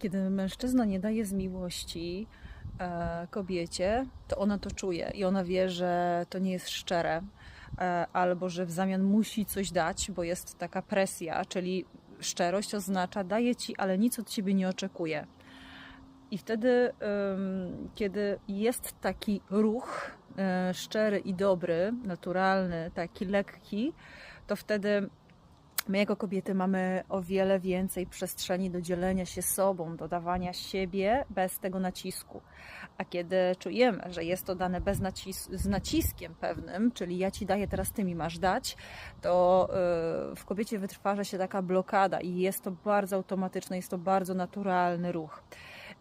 Kiedy mężczyzna nie daje z miłości e, kobiecie, to ona to czuje i ona wie, że to nie jest szczere, e, albo że w zamian musi coś dać, bo jest taka presja, czyli szczerość oznacza daję ci, ale nic od ciebie nie oczekuję. I wtedy, kiedy jest taki ruch e, szczery i dobry, naturalny, taki lekki, to wtedy my jako kobiety mamy o wiele więcej przestrzeni do dzielenia się sobą, do dawania siebie bez tego nacisku. A kiedy czujemy, że jest to dane bez nacis z naciskiem pewnym, czyli ja ci daję, teraz ty mi masz dać, to yy, w kobiecie wytwarza się taka blokada i jest to bardzo automatyczne, jest to bardzo naturalny ruch.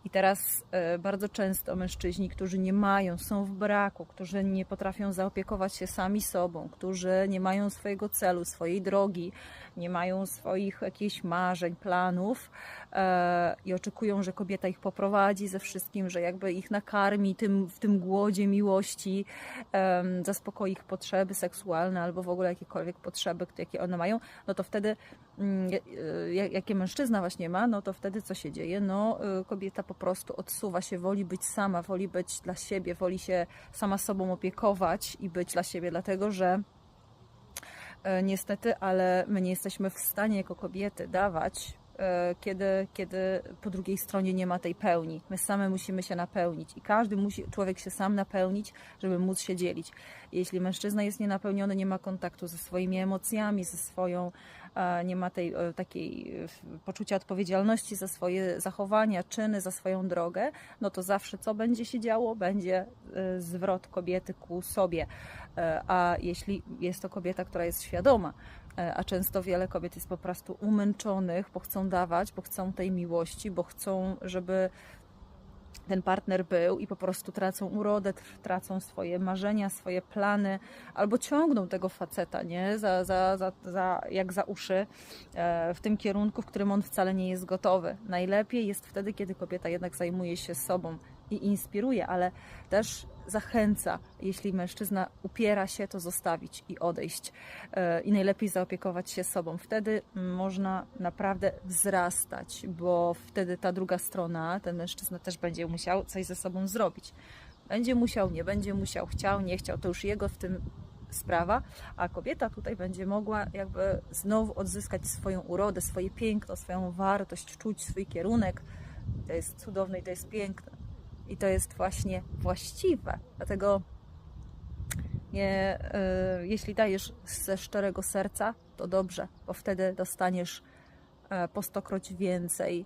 I teraz e, bardzo często mężczyźni, którzy nie mają, są w braku, którzy nie potrafią zaopiekować się sami sobą, którzy nie mają swojego celu, swojej drogi, nie mają swoich jakichś marzeń, planów e, i oczekują, że kobieta ich poprowadzi ze wszystkim, że jakby ich nakarmi tym, w tym głodzie miłości, zaspokoi ich potrzeby seksualne albo w ogóle jakiekolwiek potrzeby, jakie one mają, no to wtedy mm, e, jakie mężczyzna właśnie ma, no to wtedy co się dzieje? No kobieta po prostu odsuwa się, woli być sama, woli być dla siebie, woli się sama sobą opiekować i być dla siebie, dlatego że e, niestety, ale my nie jesteśmy w stanie jako kobiety dawać, kiedy, kiedy po drugiej stronie nie ma tej pełni. My same musimy się napełnić i każdy musi, człowiek się sam napełnić, żeby móc się dzielić. Jeśli mężczyzna jest nienapełniony, nie ma kontaktu ze swoimi emocjami, ze swoją, e, nie ma tej e, takiej e, poczucia odpowiedzialności za swoje zachowania, czyny, za swoją drogę, no to zawsze co będzie się działo? Będzie e, zwrot kobiety ku sobie. E, A jeśli jest to kobieta, która jest świadoma, e, a często wiele kobiet jest po prostu umęczonych, bo chcą dawać, bo chcą tej miłości, bo chcą, żeby ten partner był i po prostu tracą urodę, tr- tracą swoje marzenia, swoje plany, albo ciągną tego faceta, nie? Za, za, za, za, jak za uszy e, w tym kierunku, w którym on wcale nie jest gotowy. Najlepiej jest wtedy, kiedy kobieta jednak zajmuje się sobą i inspiruje, ale też zachęca, jeśli mężczyzna upiera się, to zostawić i odejść. E, I najlepiej zaopiekować się sobą. Wtedy można naprawdę wzrastać, bo wtedy ta druga strona, ten mężczyzna też będzie musiał coś ze sobą zrobić. Będzie musiał, nie będzie musiał, chciał, nie chciał, to już jego w tym sprawa, a kobieta tutaj będzie mogła jakby znowu odzyskać swoją urodę, swoje piękno, swoją wartość, czuć swój kierunek. To jest cudowne i to jest piękne. I to jest właśnie właściwe. Dlatego nie, y, jeśli dajesz ze szczerego serca, to dobrze, bo wtedy dostaniesz e, po stokroć więcej